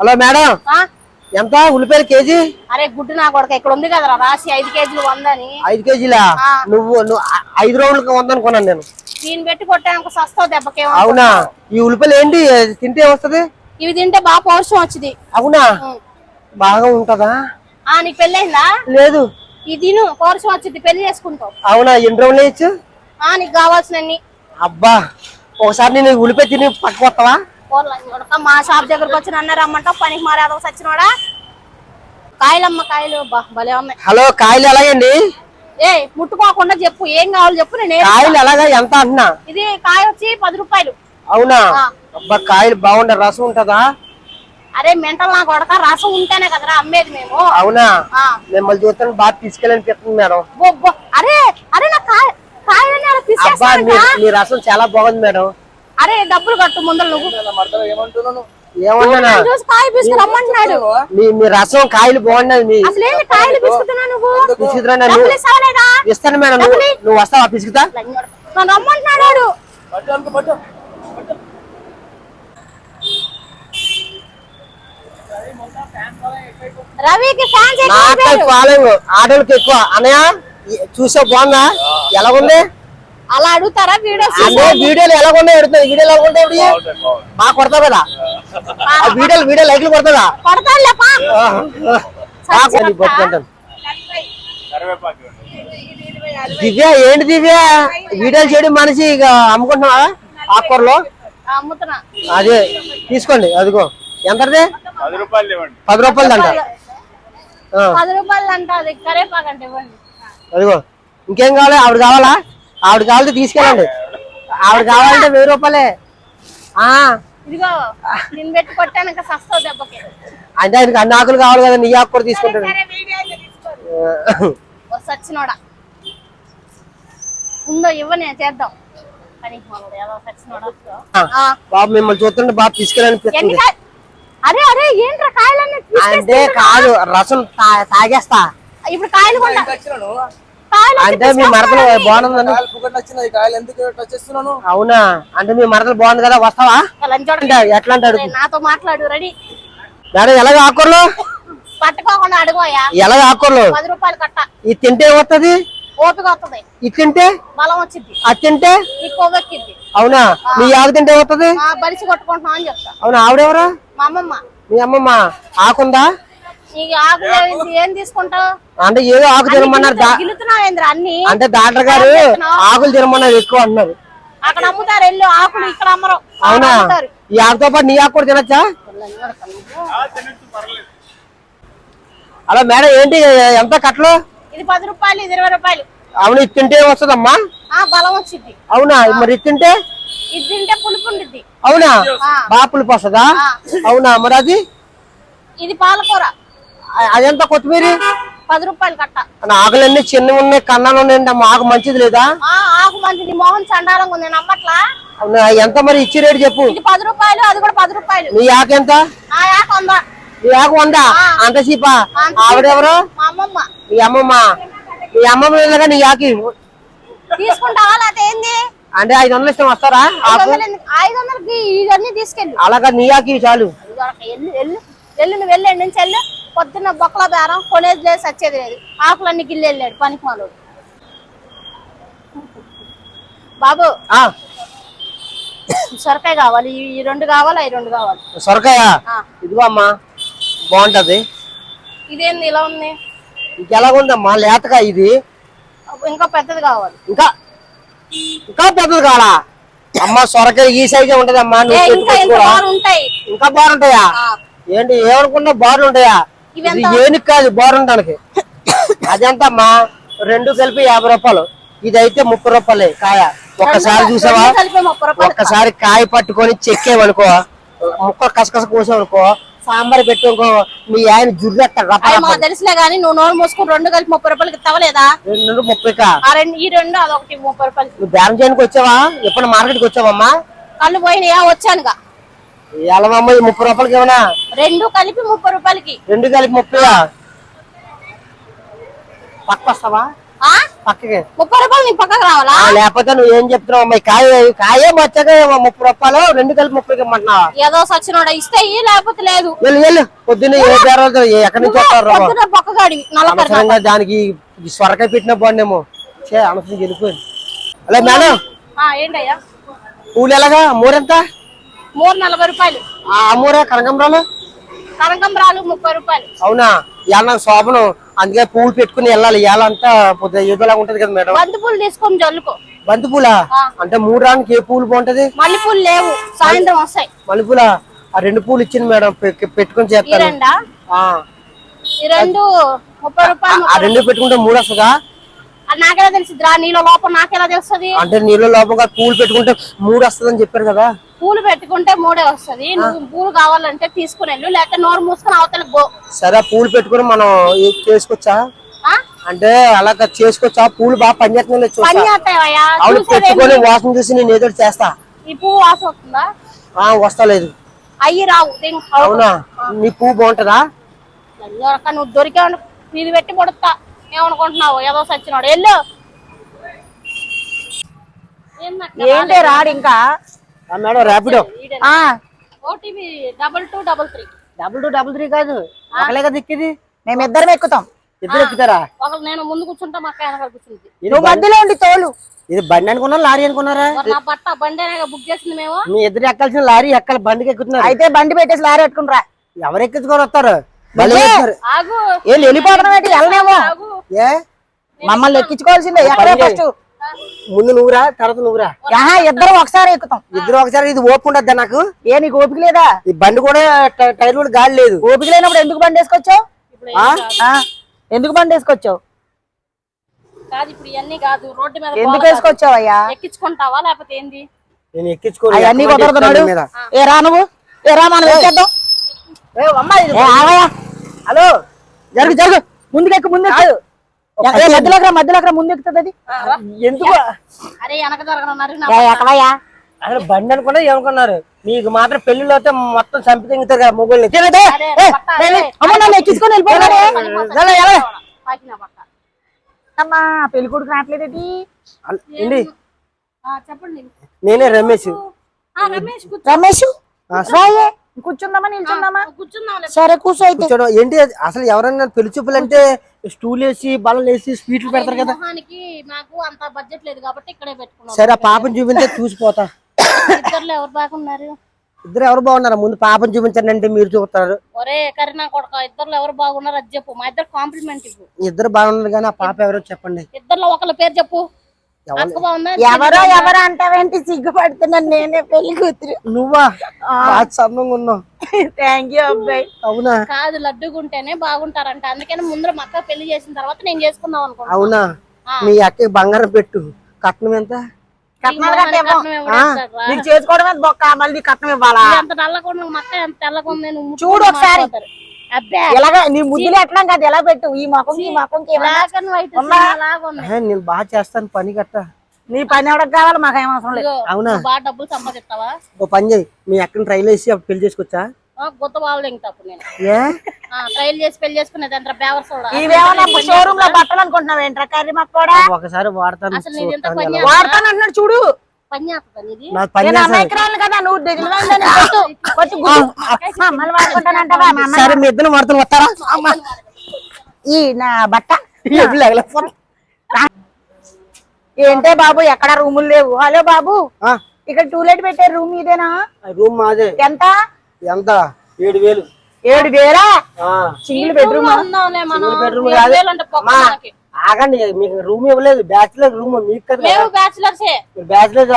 Hello madam? ఎంత? ఉల్లిపాయలు KG? అరే గుడ్డు నా కొడక ఇక్కడ ఉంది కదరా రాసి ఐదు కేజీలు వందని. ఐదు కేజీలా. నువ్వు నువ్వు ఐదు రౌండ్లకి వందనుకున్నాను నేను. దీన్ని పెట్టి కొట్టాక సస్తావు దెబ్బకేమో అవునా? ఈ ఉల్లిపాయలు ఏంటి? తింటే వస్తది? ఇవి తింటే బాగా పౌరుషం వచ్చింది. అవునా. బాగా ఉంటదా? ఆ నీకు పెళ్ళయిందా లేదు. ఇది పౌరుషం వచ్చింది పెళ్ళి చేసుకుంటావు. అవునా? ఎన్ని రౌండ్లు వేయచ్చు? ఆ నీకు కావాల్సినన్ని. అబ్బా! ఒకసారి నేను ఉల్లిపాయ తిని పక్కకు వస్తావా కూరలు మా షాప్ దగ్గరకు వచ్చి నన్ను రమ్మంటావు పనికి మారేదో సచ్చినోడా? కాయలమ్మ కాయలు భలే ఉన్నాయి. హలో కాయలు ఎలాగండి? ఏ ముట్టుకోకుండా చెప్పు ఏం కావాలో చెప్పు నేను కాయలు ఎలాగా? ఎంత అంటున్నా? ఇది కాయ వచ్చి పది రూపాయలు. అవునా. అబ్బా కాయలు బాగుండే రసం ఉంటదా? అరే మెంటల్ నా కొడక రసం ఉంటేనే కదరా అమ్మేది మేము. అవునా? మిమ్మల్ని చూస్తాను బాగా తీసుకెళ్ళనిపిస్తుంది మేడం. బొబ్బో అరే అరే నా కాయ కాయలని అలా మీ- మీ రసం చాలా బాగుంది మేడం. అరే డబ్బులు కట్టు ముందర నువ్వు. ఏమంటున్నాను ఏమన్నా నన్ను చూసి కాయ బిస్కు రమ్మంటున్నాడు? మీ మీ రసం కాయలు బాగున్నది మీ అసలు ఏంటి కాయలు బిస్కుతున్నా నువ్వు? పిసుకుతున్నా నన్ను డబ్బులు ఇస్తావా లేదా ఇస్తాను మేడం నువ్వు నువ్వు వస్తావా పిసుకుతా? నన్ను రమ్మంటున్నాడు. రవికి ఫ్యాన్స్ ఫాలోయింగ్ ఆటోలకి ఎక్కువ. అన్నయ్య చూసా బాగుందా? ఎలాగుంది అలా అడుగుతారా వీడియోస్ అదే వీడియోలు ఎలాగున్నాయి అడుగుతాయి? వీడియోలు ఎలాగుంటాయి ఇప్పుడు? బాగుంటాయి, బాగుంటాయి. బాగా కొడతావు కదా? ఆ. వీడియోలు వీడియో లైక్లు కరివేపాకు ఇవ్వండి. దివ్య ఏంటి దివ్య? వీడియోలు చేయడం మనిషి ఇక అమ్ముకుంటున్నావా? ఆకుకూరలో? అదే తీసుకోండి అదిగో. ఎంతది? పది రూపాయలు పది రూపాయలు అంట. పది రూపాయలు అదిగో. ఇంకేం కావాలి? ఆవిడ కావాలా? ఆవిడ కావాలంటే తీసుకెళ్ళండి. ఆవిడ కావాలంటే వెయ్యి రూపాయలే. ఆ. ఇదిగో నేను పెట్టి కొట్టాను ఇంకా సస్తావు దెబ్బకి. అంటే ఆయనకి అన్ని ఆకులు కావాలి కదా నీ ఆకు కూడా తీసుకుంటాడు. సచ్చినోడా. ఉందో ఇవ్వనే చేద్దాం. బాబు మిమ్మల్ని చూస్తుంటే బాబు కాయ- అరే అరే ఏంట్రా కాయలన్నీ అంటే కాదు రసం తాగేస్తా. ఇప్పుడు కాయలు కొండ అంటే మీ మరదలు బాగుందని కాయలు పుగట్ నచ్చిన ఈ కాయలు ఎందుకు టచ్ చేస్తున్నాను అవునా? అంటే మీ మరదలు బాగుంది కదా వస్తావా? ఎట్లా అంటే అడుగు. నాతో మాట్లాడు రెడీ. మేడం ఎలాగ ఆకుకూరలు? పట్టుకోకుండా అడుగోయా? ఎలాగ ఆకుకూరలు? పది రూపాయలు కట్ట. ఇది తింటే ఏమవుతుంది ఓపిక వస్తుంది ఇది తింటే? బలం వచ్చింది అది తింటే? కొవ్వెక్కింది అవునా? మీ ఆకు తింటే ఏమవుతుంది ఆ బలిసి కొట్టుకుంటున్నాం అని చెప్తా. అవునా? ఆవిడెవరా? మా అమ్మమ్మ. మీ అమ్మమ్మ. ఆకుందా? ఏం- ఏం తీసుకుంటావు? అంటే ఏదో ఆకు తినమన్నారు అన్ని? అంటే డాక్టర్ గారు ఆకులు తినమన్నారు ఎక్కువ అన్నారు. అక్కడ అమ్ముతారు వెళ్ళి ఆకులు ఇక్కడ అమ్మరు. అవునా? ఈ ఆకుతో పాటు నీ ఆకు కూడా తినచ్చా? అలా మేడం ఏంటి ఎంత కట్టలు? ఇది పది రూపాయలు ఇది ఇరవై రూపాయలు. అవును ఇది తింటే వస్తుందమ్మా. బలం వచ్చింది అవునా? మరి ఇది తింటే? ఇది తింటే పులుపు ఉండిద్ది. అవునా? ఆ. బాపులు వస్తుందా. అవునా? మరి అది? ఇది పాలకూర. అదెంత కొత్తిమీర? పది రూపాయలు కట్ట. ఆకులన్నీ చిన్నవి ఉన్నాయి కన్నాలు ఉన్నాయండి అమ్మ ఆకు మంచిది లేదా? ఆ ఆకు మంచిది మోహన్ చండాలంగా ఉంది నమ్మట్లా? ఎంత మరి ఇచ్చి రేటు చెప్పు. పది రూపాయలు అది కూడా పది రూపాయలు. నీ ఆకు ఎంత? ఆ యాక ఉందా నీ ఆకు వందా? అంత చీపా? ఆవిడెవరు మా అమ్మమ్మ. మీ అమ్మమ్మ. వెళ్ళగా నీ ఆకి? తీసుకుంటావా లేకపోతే ఏంది? అంటే ఐదు వందలు ఇష్టం వస్తారా ఐదు వందలకి ఇవన్నీ తీసుకెళ్ళు. అలాగా నీ ఆకి చాలు. ఎల్లు నువ్వు వెళ్ళండి నుంచి వెళ్ళు. పొద్దున్న బొక్కల బేరం కొనేది లేదు సచ్చేది లేదు. ఆకులన్నీ గిల్లి వెళ్ళాడు పనికి మాలోడు బాబు ఆ. సొరకాయ కావాలి. ఈ- రెండు కావాలి? ఈ రెండు కావాలి. సొరకాయ. ఇదిగో అమ్మా బాగుంటది. ఇదేంది ఇలా ఉంది? ఇంకెలాగుందమ్మా లేతగా ఇది? ఇంకా పెద్దది కావాలి. ఇంకా ఇంకా పెద్దది కావాలా? అమ్మ సొరకాయ ఈ సైజే ఉంటదమ్మా ఇంకా బాగుంటాయా ఏంటి ఏమనుకున్నా బార్లు ఏనికి కాదు బార్ ఉండడానికి. అదెంతమ్మా రెండు కలిపి యాభై రూపాయలు. ఇది అయితే ముప్పై రూపాయలే కాయ. ఒక్కసారి చూసావా? ముప్పై ఒక్కసారి కాయ పట్టుకొని చెక్కేవనుకో ముక్కలు కసకస కోసావనుకో సాంబార్ పెట్టుకో మీ ఆయన జుర్రెత్త అవి మాకు తెలుసులే కానీ నువ్వు నోరు మూసుకుని రెండు కలిపి ముప్పై రూపాయలకి ఇస్తావలేదా? రెండు రెండు ఈ రెండు అదొకటి ముప్పై రూపాయలు నువ్వు బేరం చేయడానికి వచ్చావా? ఎప్పుడు మార్కెట్కి వచ్చావమ్మా? కళ్ళు పోయినాయా? వచ్చానుగా. ఎలమమ్మ ఈ ముప్పై రూపాయలకి ఏమన్నా రెండు కలిపి ముప్పై రూపాయలకి. రెండు కలిపి ముప్పైయా పక్క వస్తావా? ఆ? పక్కకి. ముప్పై రూపాయలు నీ పక్కకు రావాలా? లేకపోతే నువ్వు ఏం చెప్తున్నావు అమ్మాయి కాయ కాయే వచ్చాక ముప్పై రూపాయలు రెండు కలిపి ముప్పైకి ఇమ్మంటున్నావా? ఏదో సచ్చినోడ ఇస్తే లేకపోతే లేదు. వెళ్ళు వెళ్ళు. పొద్దున్న ఏ ఏ- ఎక్కడి నుంచి వస్తారు అడిగి నలభై దానికి సొరకాయ పెట్టిన బాగుండేమో చే అనవసరం వెళ్ళిపోయింది అలా మేడం. ఏంటయ్యా? పూలు ఎలాగా? మూరెంత మూడు నలభై రూపాయలు. ఆ అమ్మూరే కనకంబరాలు? కనకంబరాలు ముప్పై రూపాయలు. అవునా? ఇవాళ నాకు శోభను అందుకే పూలు పెట్టుకుని వెళ్ళాలి. ఇవాళ అంతా పొద్దున ఏదోలా ఉంటది కదా మేడం. బంతి పూలు తీసుకొని జల్లుకో. బంతి పూలా? అంటే మూడు రానికి ఏ పూలు బాగుంటది? మల్లె పూలు లేవు. సాయంత్రం వస్తాయి. మల్లెపూల? ఆ రెండు పూలు ఇచ్చింది మేడం పెట్టుకొని చేస్తాను రెండు? ముప్పై రూపాయలు ఆ రెండు పెట్టుకుంటే మూడు వస్తుందా? అది నాకెలా తెలిసిద్రా నీలో లోపల నాకెలా తెలుస్తుంది? అంటే నీళ్ళ లోపల పూలు పెట్టుకుంటే మూడు వస్తుందని చెప్పారు కదా. పూలు పెట్టుకుంటే మూడే వస్తది. నువ్వు పూలు కావాలంటే తీసుకుని వెళ్ళు లేకపోతే నోరు మూసుకొని అవతలకి పో. సరే పూలు పెట్టుకుని మనం చేసుకోవచ్చా? ఆ? అంటే అలా చేసుకోవచ్చా? పూలు బాగా పనిచేస్తున్నాయి పని? పెట్టుకొని వాసన చూసి నేను ఏదో చేస్తా. ఈ పువ్వు వాసన వస్తుందా? వస్తలేదు. అయ్యి రావు అవునా? నీ పువ్వు బాగుంటుందా? దొరక నువ్వు దొరికావు ఇది పెట్టి పొడుతా. ఏమనుకుంటున్నావు? ఏదో సచ్చినాడు. వెళ్ళు. ఏంటి రాడు ఇంకా? ఆ మేడం ర్యాపిడో ఆ. OTP double two double three. Double two double three కాదు. ఒకలే కదా ఎక్కిది? మేమిద్దరం ఎక్కుతాం. ఇద్దరు ఎక్కుతారా? ఒకరు నేను ముందు కూర్చుంటా మా అక్క వెనకాల కూర్చుంది. ఇది నువ్వు బండి- మధ్యలో ఉండి తోలు. ఇది బండి అనుకున్నారా లారీ అనుకున్నారా? నా బట్ట బండి బుక్ చేసింది మేము. మీ ఇద్దరు ఎక్కాల్సిన లారీ ఎక్కాలి బండికి ఎక్కుతున్నారు? అయితే బండి పెట్టేసి లారీ పెట్టుకుని రా. ఎవరు ఎక్కించుకొని వస్తారు? వెళ్ళిపోవడం ఏంటి వెళ్ళనేమో. ఏ? మమ్మల్ని ఎక్కించుకోవాల్సిందే. ఎక్కడే ఫస్ట్? ముందు నువ్వురా తర్వాత నువ్వురా. ఆహా ఇద్దరం ఒకసారి ఎక్కుతాం. ఇద్దరు ఒకసారి ఇది ఓపు ఉండద్దా నాకు? ఏ నీకు ఓపిక లేదా? ఈ బండి కూడా టైర్ కూడా గాలి లేదు. ఓపిక లేనప్పుడు ఎందుకు బండి వేసుకొచ్చావు? ఎందుకు బండి వేసుకొచ్చావు? కాదు ఇప్పుడు ఇవన్నీ కాదు. రోడ్డు మీద ఎందుకు పోవాలి కాదు. వేసుకొచ్చావు అయ్యా ఎక్కించుకుంటావా లేకపోతే ఏంది? నేను ఎక్కించుకోను. అవన్నీ ఎక్కమంటే కుదరదున్నాడు ఎక్కుతాను మీద. ఏ రా నువ్వు. ఏ రా మనం ఎక్కేద్దాం. హలో. జరుగు జరుగు. ముందుకెక్కు ముందెక్కు ఏ, మధ్యలోకి రా మధ్యలోకి రా ముందు ఎక్కుతుంది అది. ఎందుకు? అరే వెనక జరగనున్నారు ఏ, ఎక్కడయ్యా అసలు బండి అనుకున్నా ఏమనుకున్నారు? మీకు మాత్రం పెళ్ళిలో అయితే మొత్తం చంపి తింగుతారు కదా నన్ను ఎక్కించుకొని అమ్మా పెళ్ళి కొడుకు రావట్లేదేటి నేనే రమేష్. ఆ, రమేష్ రమేష్? రాయే. కూర్చుందామా నిల్చుందామా? కూర్చుందాం సరే కూర్చో అయితే కూర్చోడం ఏంటి అసలు ఎవరైనా పెళ్ళి చూపులు అంటే స్టూల్ వేసి బలం వేసి స్వీట్లు పెడతారు కదా. నాకు అంత బడ్జెట్ లేదు కాబట్టి ఇక్కడే పెట్టుకున్నాం. సరే ఆ పాపను చూపించే చూసిపోతా ఇద్దరులో ఎవరు బాగున్నారు? ఇద్దరు ఎవరు బాగున్నారు? ముందు పాపను చూపించండి అంటే మీరు చూస్తారు ఒరే కరీనా కొడక ఇద్దరులో ఎవరు బాగున్నారు అది చెప్పు. మా ఇద్దరు కాంప్లిమెంట్ ఇవ్వు. ఇద్దరు బాగున్నారు కానీ ఆ పాప ఎవరో చెప్పండి. ఇద్దరులో ఒకళ్ళ పేరు చెప్పు. ఎవరు? అక్క ఎవరో ఎవరో అంటావేంటి? సిగ్గుపడుతున్నాను నేనే పెళ్ళి కూతురు. నువ్వా? ఉన్నావు. థ్యాంక్ యూ అబ్బాయి. అవునా? కాదు లడ్డుగుంటేనే బాగుంటారంట. అందుకని ముందర మా అక్క పెళ్ళి చేసిన తర్వాత నేను చేసుకుందాం అనుకున్నా అవునా? మీ అక్కకి బంగారం పెట్టు. కట్నం ఎంత? చేసుకోవడమే బొక్క. మళ్ళీ కట్నం ఇవ్వాలా? ఎంత మా అక్క ఎంత చూడు ఒకసారి. ఎలాగ? నీ ముద్దులు ఎట్లా కాదు? ఎలా పెట్టు? ఈ ముఖం ఈ ముఖంకి నేను బాగా చేస్తాను పని గట్ట. నీ పని ఎవరికి కావాలి? మాకు ఏం అవసరం లేదు. అవునా? బాగా డబ్బులు సంపాదిస్తావా? ఓ పని చేయి. మీ అక్కని ట్రైల్ వేసి అప్పుడు పెళ్ళి చేసుకొచ్చా? ఆ, కొత్త వాళ్ళు ఇంక తప్పు నేను. ఏ? ఆ, ట్రైల్ చేసి పెళ్ళి చేసుకునేది అంత బేవర్స్ కూడా ఇవేమన్నా షోరూమ్లో బట్టలు అనుకుంటున్నావు ఏంట్రా కర్రీ మాకు కూడా? ఒకసారి వాడతాను. వాడతాను అంటున్నాడు చూడు. పని? సరే మీ ఇద్దరు వాడుతాను వస్తారా? ఈ నా బట్ట. ఏంటే బాబు ఎక్కడ రూములు లేవు? హలో బాబు. ఆ, ఇక్కడ టూలెట్ పెట్టే రూమ్ ఇదేనా? రూమ్ మాదే. ఎంత? ఎంత? ఏడు వేలు. ఏడు వేలా? ఆ, సింగిల్ బెడ్రూమ్? రూమ్ ఉందాంలే మనం. సింగిల్ బెడ్రూమ్ అంటే. ఆగండి మీకు రూమ్ ఇవ్వలేదు బ్యాచులర్ రూమ్ మీకు కదా. మేము బ్యాచులర్సే. బ్యాచులర్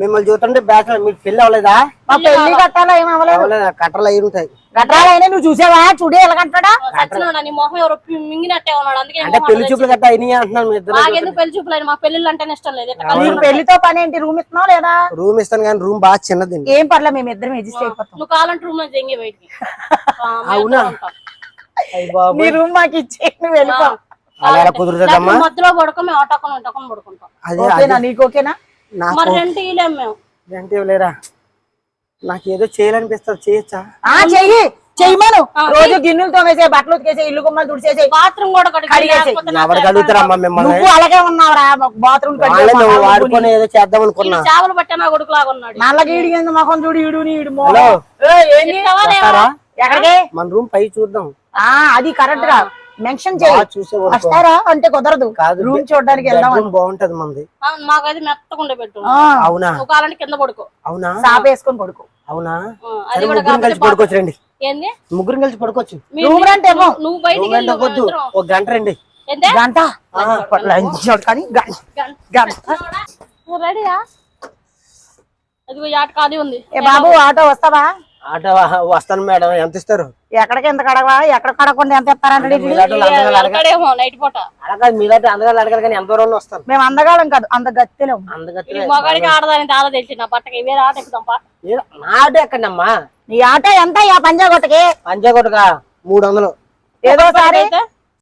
మిమ్మల్ని చూస్తుంటే బ్యాచులర్ మీకు పెళ్ళి అవ్వలేదా? మా పెళ్ళి కట్టాలా ఏం అవ్వలేదు? అవ్వలేదా? కట్టలు అయి ఉంటాయి. గట్రాలైనా నువ్వు చూసావా? చూడే ఎలాగంటాడా సచ్చినోడా నీ మొహం ఎవరో పి- మింగినట్టే ఉన్నాడు అందుకే అంటే పెళ్ళి చూపులు గట్ట అయినాయి అంటున్నాను మీ ఇద్దరు పెళ్ళి చూపులేదు మా పెళ్ళిళ్ళు అంటేనే ఇష్టం లేదు. పెళ్ళితో పని ఏంటి? రూమ్ ఇస్తున్నావు లేదా? రూమ్ ఇస్తాను కానీ రూమ్ బాగా చిన్నది ఏం పర్లే మేము ఇద్దరం అడ్జస్ట్ అయిపోతాం. నువ్వు కావాలంటే రూమ్లో జంగి బయటికి. ఆ, మేము అవునా? నీ రూమ్ మాకు ఇచ్చే నువ్వు వెళ్ళిపో. అలా ఎలా కుదురుతుందమ్మా? మధ్యలో పడుకో మేము ఆటోకొని ఉంటాకొని పడుకుంటాం. అదే ఓకేనా నీకు ఓకేనా? నాకు మరి రెంట్ ఇలేం మేము. ఏంటి ఇవ్వలేరా? నాకు ఏదో చేయాలనిపిస్తుంది చేయొచ్చా? ఆ చెయ్యి. చెయ్యమను రోజు గిన్నెలు తోమేసే బట్టలు ఉతికేసే ఇల్లు గుమ్మలు తుడిచేసే బాత్రూమ్ కూడా కడిగి కడిగేసేయ్. లేకపోతే నా ఎవరికి అడుగుతారమ్మా మిమ్మల్ని? నువ్వు అలాగే ఉన్నావురా బాత్రూమ్ వాడుకొని ఏదో చేద్దాం అనుకున్నా. చేపలు పట్టే నా కొడుకు లాగా ఉన్నాడు. నల్లకి ఈడి కింద మొఖం చూడు ఈడు ఈడు మోహం. ఏంది? వస్తారా ఎక్కడికి? మన రూమ్ పై చూద్దాం. ఆ అది కరెక్ట్గా మెన్షన్ చేయి. బాగా చూసే వరకు. వస్తారా అంటే కుదరదు. కాదు రూమ్ చూడడానికి వెళ్దాం బాగుంటది మంది. మాకైతే మెత్తకుండా పెట్టు ఆ, అవునా? కావాలంటే కింద పడుకో. అవునా? సాప వేసుకొని పడుకో. అవునా? కలిసి పడుకోవచ్చు రండి. ఏంది? ముగ్గురం కలిసి పడుకోవచ్చు. నువ్వు బయటికి. ఒక గంట రండి. ఏందే? గంట? లంచ్ కానీ గంట. రెడీయా అది ఆట ఖాళీ ఉంది. ఏ బాబు ఆటో వస్తావా? ఆటో వస్తాను మేడం. ఎంత ఇస్తారు? ఎక్కడికి ఎంత కడవా ఎక్కడ కడకుండా ఎంత ఇస్తారంటే నైట్ పూట. మీలాంటి అడగాలి కానీ ఎంత దూరంలో వస్తాను మేము అందగాళ్ళం కాదు అంత మగాడికి ఆడదాని తాళ తెలిసి నా బట్టకి వేరే ఆట ఎక్కుదాం పా. నా ఆటో ఎక్కడమ్మా? నీ ఆటో ఎంత? పంజాగొట్టకి పంజాగొట్టగా మూడు వందలు. ఏదోసారి అయితే?